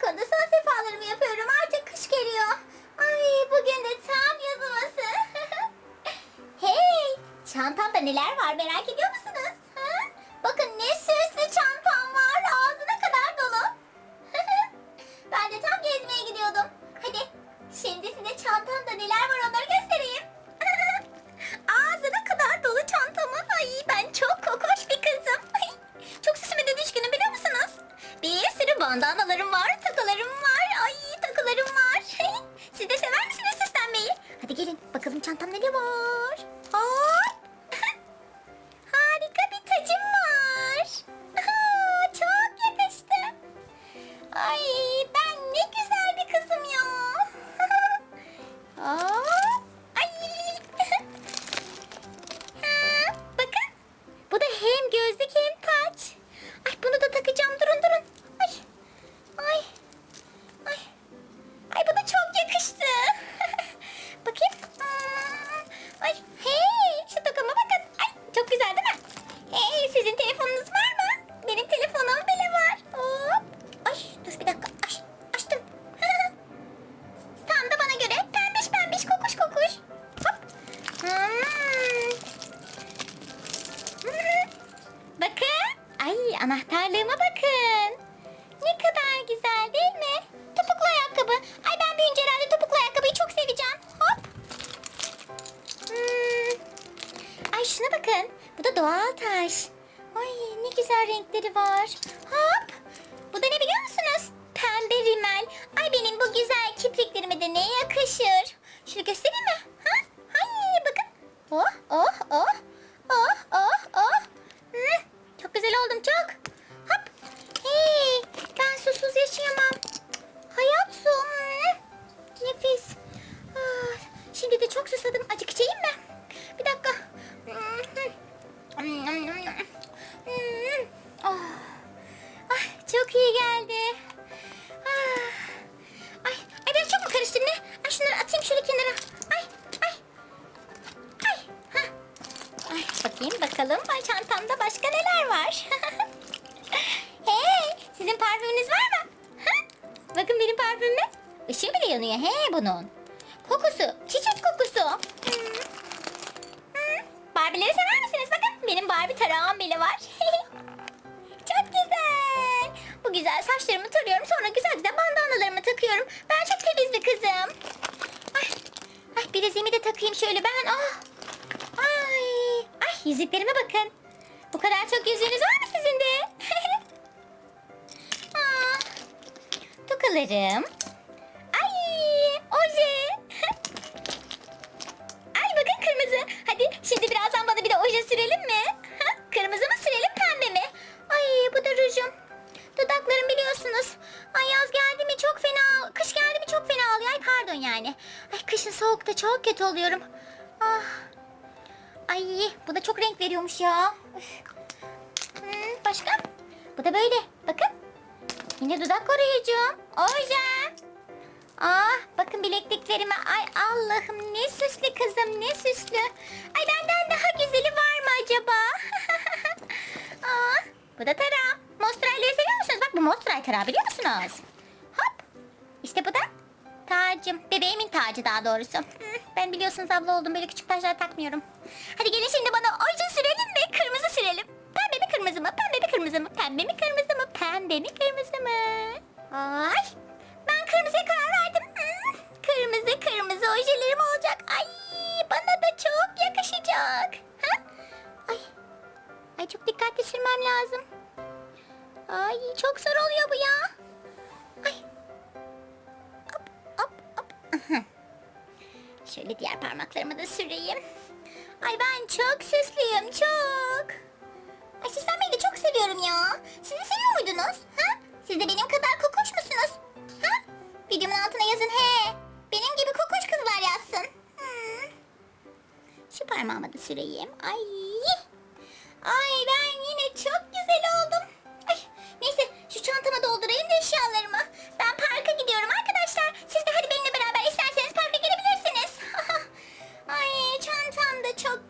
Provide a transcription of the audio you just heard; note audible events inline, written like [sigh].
balkonda son sefalarımı yapıyorum. Artık kış geliyor. Ay bugün de tam yaz havası. [laughs] hey, çantamda neler var merak ediyor musunuz? Ha? Bakın ne süslü çantam var. Ağzına kadar dolu. [laughs] ben de tam gezmeye gidiyordum. Hadi şimdi size çantamda neler var onları göstereyim. [laughs] Ağzına kadar dolu çantamın. Ay ben çok kokoş bir kızım. Çok süsüme de düşkünüm biliyor musunuz? Bir sürü bandanalarım var, who's the kid? Anahtarlığıma bakın. Ne kadar güzel değil mi? Topuklu ayakkabı. Ay ben büyüyünce herhalde topuklu ayakkabıyı çok seveceğim. Hop. Hmm. Ay şuna bakın. Bu da doğal taş. Ay ne güzel renkleri var. Çok iyi geldi. Ah. Ay, ay ben çok mu karıştım ne? Ay şunları atayım şöyle kenara. Ay, ay. Ay. Hah. Ay, bakayım bakalım ay çantamda başka neler var. [laughs] hey, sizin parfümünüz var mı? Ha? Bakın benim parfümüme. Işığı bile yanıyor he bunun. Kokusu, çiçek kokusu. Hmm. Hmm. Barbie'leri sever misiniz? Saçlarımı tarıyorum sonra güzel güzel bandanalarımı takıyorum. Ben çok temiz bir kızım. Ay, ay bileziğimi de takayım şöyle ben. Ah. Ay, ay yüzüklerime bakın. Bu kadar çok yüzüğünüz var mı sizin de? Aa, [laughs] tokalarım. Pardon yani. Ay kışın soğukta çok kötü oluyorum. Ah. Ay bu da çok renk veriyormuş ya. Hmm, başka? Bu da böyle. Bakın. Yine dudak koruyucu. Oje. Ah bakın bilekliklerime. Ay Allah'ım ne süslü kızım ne süslü. Ay benden daha güzeli var mı acaba? [laughs] ah, bu da tarağım. Mostrayları seviyor musunuz? Bak bu Mostray tarağı biliyor musunuz? Hop. İşte bu da tacım. Bebeğimin tacı daha doğrusu. Ben biliyorsunuz abla oldum böyle küçük taşlar takmıyorum. Hadi gelin şimdi bana oje sürelim mi? Kırmızı sürelim. Pembe mi kırmızı mı? Pembe mi kırmızı mı? Pembe mi kırmızı mı? Pembe mi kırmızı mı? Ay ben kırmızıya karar verdim. Kırmızı kırmızı ojelerim olacak. Ay bana da çok yakışacak. Ha? Ay. Ay çok dikkatli sürmem lazım. Ay çok zor oluyor bu ya. Şöyle diğer parmaklarımı da süreyim. Ay ben çok süslüyüm çok. Ay süslenmeyi de çok seviyorum ya. Siz de seviyor muydunuz? Ha? Siz de benim kadar kokuş musunuz? Ha? Videomun altına yazın he. Benim gibi kokuş kızlar yazsın. Hmm. Şu parmağıma da süreyim. Ay. Ay ben yine çok ちょっと。